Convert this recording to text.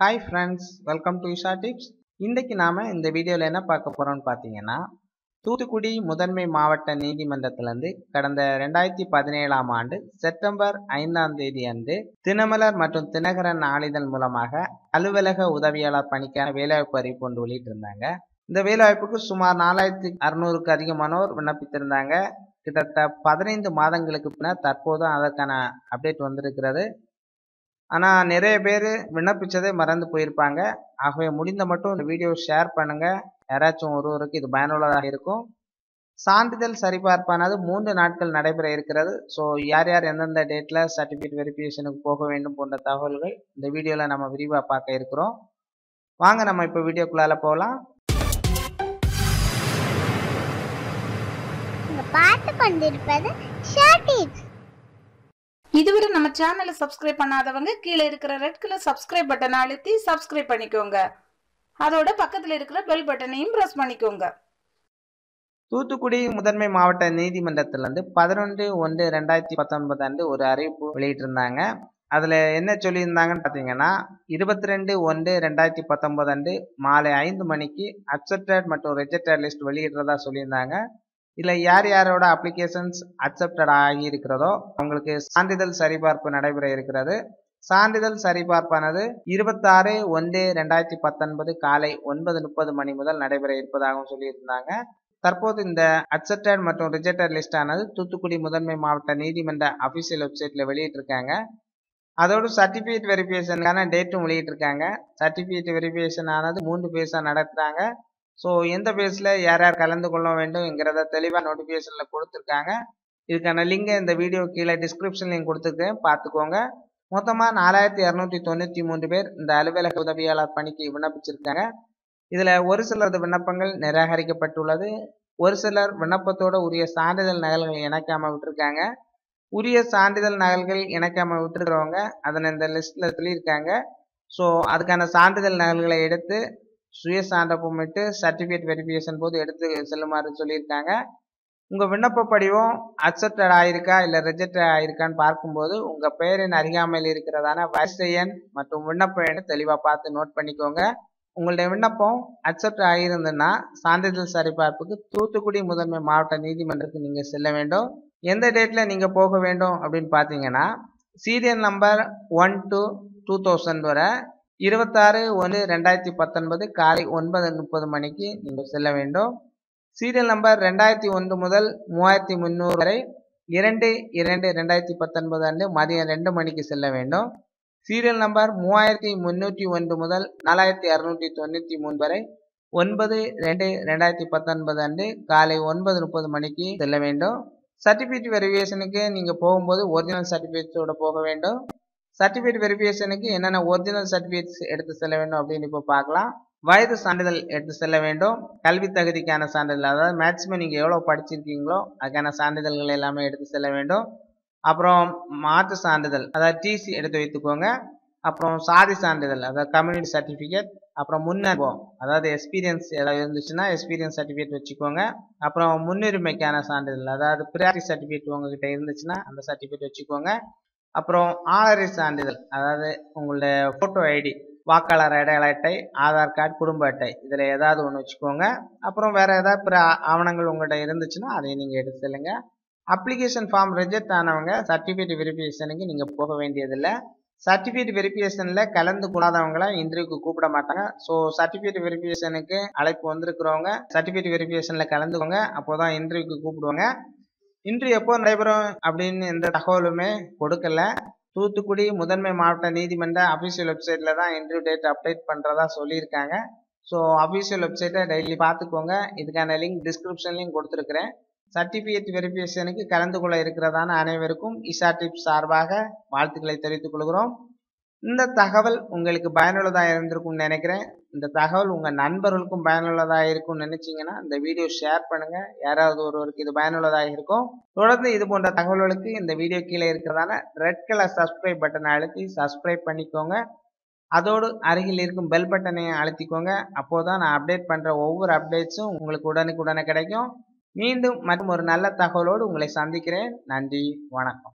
Hi friends welcome to Isha tips இன்றைக்கி நாம் இந்த வீடியோவில் என்ன பார்க்க போகிறோம்னு பார்த்தீங்கன்னா தூத்துக்குடி முதன்மை மாவட்ட நீதிமன்றத்திலிருந்து கடந்த ரெண்டாயிரத்தி பதினேழாம் ஆண்டு செப்டம்பர் ஐந்தாம் தேதி அன்று தினமலர் மற்றும் தினகரன் நாளிதழ் மூலமாக அலுவலக உதவியாளர் பணிக்கான வேலைவாய்ப்பு அறிவிப்பு ஒன்று வெளியிட்டிருந்தாங்க. இந்த வேலைவாய்ப்புக்கு சுமார் நாலாயிரத்தி அறுநூறுக்கு அதிகமானோர் விண்ணப்பித்திருந்தாங்க. கிட்டத்தட்ட பதினைந்து மாதங்களுக்கு பின்னர் தற்போது அதற்கான அப்டேட் வந்திருக்கிறது. ஆனால் நிறைய பேர் விண்ணப்பிச்சதே மறந்து போயிருப்பாங்க. ஆகவே முடிந்த மட்டும் இந்த வீடியோ ஷேர் பண்ணுங்கள் யாராச்சும் ஒருவருக்கு இது பயனுள்ளதாக இருக்கும். சான்றிதழ் சரிபார்ப்பானது மூன்று நாட்கள் நடைபெற இருக்கிறது. ஸோ யார் யார் எந்தெந்த டேட்டில் சர்டிஃபிகேட் வெரிஃபிகேஷனுக்கு போக வேண்டும் போன்ற தகவல்கள் இந்த வீடியோவில் நம்ம விரிவாக பார்க்க இருக்கிறோம். வாங்க நம்ம இப்போ வீடியோக்குள்ளால போகலாம். பார்த்து கொண்டிருப்பது ஷார்டிட்ஸ் இதுவரை நம்ம சேனலை சப்ஸ்கிரைப் பண்ணாதவங்க கீழே இருக்கிற ரெட் கலர் சப்ஸ்கிரைப் பட்டனை அழுத்தி சப்ஸ்கிரைப் பண்ணிக்கோங்க. அதோட பக்கத்தில் இருக்கிற பெல் பட்டனையும் பிரஸ் பண்ணிக்கோங்க. தூத்துக்குடி முதன்மை மாவட்ட நீதிமன்றத்திலிருந்து பதினொன்று ஒன்று ரெண்டாயிரத்தி பத்தொன்பது அன்று ஒரு அறிவிப்பு வெளியிட்டிருந்தாங்க. அதில் என்ன சொல்லியிருந்தாங்கன்னு பார்த்தீங்கன்னா இருபத்தி ரெண்டு ஒன்று ரெண்டாயிரத்தி பத்தொன்பது அன்று மாலை ஐந்து மணிக்கு அக்செப்டட் மற்றும் ரிஜெக்டட் லிஸ்ட் வெளியிடுறதா சொல்லியிருந்தாங்க. இதில் யார் யாரோட அப்ளிகேஷன்ஸ் அக்செப்டட் ஆகி இருக்கிறதோ அவங்களுக்கு சான்றிதழ் சரிபார்ப்பு நடைபெற இருக்கிறது. சான்றிதழ் சரிபார்ப்பானது இருபத்தாறு ஒன்று ரெண்டாயிரத்தி பத்தொன்பது காலை ஒன்பது முப்பது மணி முதல் நடைபெற இருப்பதாகவும் சொல்லியிருந்தாங்க. தற்போது இந்த அக்செப்டட் மற்றும் ரிஜெக்டட் லிஸ்ட் ஆனது தூத்துக்குடி முதன்மை மாவட்ட நீதிமன்ற அபிஷியல் வெப்சைட்ல வெளியிட்டிருக்காங்க. அதோடு சர்டிஃபிகேட் வெரிஃபிகேஷனுக்கான டேட்டும் வெளியிட்டிருக்காங்க. சர்டிஃபிகேட் வெரிஃபிகேஷன் ஆனது மூன்று பேஸாக நடத்துகிறாங்க ஸோ எந்த பேஸில் யார் யார் கலந்து கொள்ள வேண்டும்ங்கிறத தெளிவாக நோட்டிஃபிகேஷனில் கொடுத்துருக்காங்க. இதுக்கான லிங்கை இந்த வீடியோ கீழே டிஸ்கிரிப்ஷன்லையும் கொடுத்துருக்கேன். பார்த்துக்கோங்க. மொத்தமாக நாலாயிரத்தி இரநூத்தி தொண்ணூற்றி மூன்று பேர் இந்த அலுவலக உதவியாளர் பணிக்கு விண்ணப்பிச்சிருக்காங்க. இதில் ஒரு சிலரது விண்ணப்பங்கள் நிராகரிக்கப்பட்டுள்ளது. ஒரு சிலர் விண்ணப்பத்தோட உரிய சான்றிதழ் நகல்கள் இணைக்காம விட்டுருக்காங்க. உரிய சான்றிதழ் நகல்கள் இணைக்காம விட்டுருக்கிறவங்க அதனை இந்த லிஸ்ட்டில் சொல்லியிருக்காங்க ஸோ அதுக்கான சான்றிதழ் நகல்களை எடுத்து சுய சான்றப்பமிட்டு சர்டிஃபிகேட் வெரிஃபிகேஷன் போது எடுத்து செல்லுமாறு சொல்லியிருக்காங்க. உங்கள் விண்ணப்ப படிவம் அக்செப்டட் ஆயிருக்கா இல்லை ரிஜெக்ட் ஆயிருக்கான்னு பார்க்கும்போது உங்கள் பெயரின் அறியாமையில் இருக்கிறதான வரிசை எண் மற்றும் விண்ணப்ப எண்ணை தெளிவாக பார்த்து நோட் பண்ணிக்கோங்க. உங்களுடைய விண்ணப்பம் அக்செப்ட் ஆகியிருந்ததுன்னா சான்றிதழ் சரிபார்ப்புக்கு தூத்துக்குடி முதன்மை மாவட்ட நீதிமன்றத்துக்கு நீங்கள் செல்ல வேண்டும். எந்த டேட்டில் நீங்கள் போக வேண்டும் அப்படின்னு பார்த்தீங்கன்னா serial number one to two thousand வரை இருபத்தாறு ஒன்று ரெண்டாயிரத்தி பத்தொன்பது காலை ஒன்பது முப்பது மணிக்கு நீங்கள் செல்ல வேண்டும். சீரியல் நம்பர் ரெண்டாயிரத்தி ஒன்று முதல் மூவாயிரத்தி முந்நூறு வரை இரண்டு இரண்டு ரெண்டாயிரத்தி பத்தொன்பது அன்று மதியம் ரெண்டு மணிக்கு செல்ல வேண்டும். சீரியல் நம்பர் மூவாயிரத்தி முந்நூற்றி ஒன்று முதல் நாலாயிரத்தி அறுநூற்றி தொண்ணூற்றி மூணு வரை ஒன்பது ரெண்டு ரெண்டாயிரத்தி பத்தொன்பது அன்று காலை ஒன்பது முப்பது மணிக்கு செல்ல வேண்டும். சர்டிஃபிகேட் வெரிஃபிகேஷனுக்கு நீங்கள் போகும்போது ஒரிஜினல் சர்டிஃபிகேட்ஸோட போக வேண்டும். சர்டிஃபிகேட் வெரிஃபிகேஷனுக்கு என்னென்ன ஒரிஜினல் சர்டிஃபிகேட்ஸ் எடுத்து செல்ல வேண்டும் அப்படின்னு இப்போ பார்க்கலாம். வயது சான்றிதழ் எடுத்து செல்ல வேண்டும். கல்வி தகுதிக்கான சான்றிதழ் அதாவது மேக்ஸிமம் நீங்கள் எவ்வளோ படிச்சிருக்கீங்களோ அதுக்கான சான்றிதழ்கள் எல்லாமே எடுத்து செல்ல வேண்டும். அப்புறம் மாற்று சான்றிதழ் அதாவது டிசி எடுத்து வைத்துக்கோங்க. அப்புறம் சாதி சான்றிதழ் அதாவது கம்யூனிட்டி சர்டிஃபிகேட் அப்புறம் முன்னனுபவம் அதாவது எக்ஸ்பீரியன்ஸ் ஏதாவது இருந்துச்சுன்னா எக்ஸ்பீரியன்ஸ் சர்டிஃபிகேட் வச்சுக்கோங்க. அப்புறம் முன்னுரிமைக்கான சான்றிதழ் அதாவது ப்ரியாரிட்டி சர்டிஃபிகேட் உங்ககிட்ட இருந்துச்சுன்னா அந்த சர்டிஃபிகேட் வச்சுக்கோங்க. அப்புறம் ஆளறி சான்றிதழ் அதாவது உங்களுடைய ஃபோட்டோ ஐடி வாக்காளர் அடையாள அட்டை ஆதார் கார்டு குடும்ப அட்டை இதில் ஏதாவது ஒன்று வச்சுக்கோங்க. அப்புறம் வேறு ஏதாவது பிற ஆவணங்கள் உங்கள்கிட்ட இருந்துச்சுன்னா அதையும் நீங்கள் எடுத்து செல்லுங்க. அப்ளிகேஷன் ஃபார்ம் ரிஜெக்ட் ஆனவங்க சர்டிஃபிகேட் வெரிஃபிகேஷனுக்கு நீங்கள் போக வேண்டியதில்லை. சர்டிஃபிகேட் வெரிஃபிகேஷனில் கலந்து கொள்ளாதவங்கள இன்டர்வியூக்கு கூப்பிட மாட்டாங்க. ஸோ சர்டிஃபிகேட் வெரிஃபிகேஷனுக்கு அழைப்பு வந்திருக்கிறவங்க சர்டிஃபிகேட் வெரிஃபிகேஷனில் கலந்துக்கோங்க. அப்போ தான் இன்டர்வியூக்கு கூப்பிடுவாங்க. இன்று எப்போ நடைபெறும் அப்படின்னு எந்த தகவலுமே கொடுக்கல. தூத்துக்குடி முதன்மை மாவட்ட நீதிமன்ற அஃபிஷியல் வெப்சைட்டில் தான் இன்ட்ரிவ் டேட் அப்டேட் பண்ணுறதா சொல்லியிருக்காங்க. ஸோ அஃபீஷியல் வெப்சைட்டை டெய்லி பார்த்துக்கோங்க. இதுக்கான லிங்க் டிஸ்கிரிப்ஷன்லையும் கொடுத்துருக்குறேன். சர்டிஃபிகேட் வெரிஃபிகேஷனுக்கு கலந்து கொள்ள இருக்கிறதான அனைவருக்கும் இசா டிப்ஸ் சார்பாக வாழ்த்துக்களை தெரிவித்துக் கொள்கிறோம். இந்த தகவல் உங்களுக்கு பயனுள்ளதாக இருந்திருக்கும்னு நினைக்கிறேன். இந்த தகவல் உங்கள் நண்பர்களுக்கும் பயனுள்ளதாக இருக்கும்னு நினச்சிங்கன்னா இந்த வீடியோ ஷேர் பண்ணுங்கள் யாராவது ஒருவருக்கு இது பயனுள்ளதாக இருக்கும். தொடர்ந்து இது போன்ற தகவல்களுக்கு இந்த வீடியோ கீழே இருக்கிறதான ரெட் கலர் சப்ஸ்கிரைப் பட்டனை அழுத்தி சப்ஸ்கிரைப் பண்ணிக்கோங்க. அதோடு அருகில் இருக்கும் பெல் பட்டனையும் அழுத்திக்கோங்க. அப்போதான் நான் அப்டேட் பண்ணுற ஒவ்வொரு அப்டேட்ஸும் உங்களுக்கு உடனுக்குடனே கிடைக்கும். மீண்டும் மற்றும் ஒரு நல்ல தகவலோடு உங்களை சந்திக்கிறேன். நன்றி. வணக்கம்.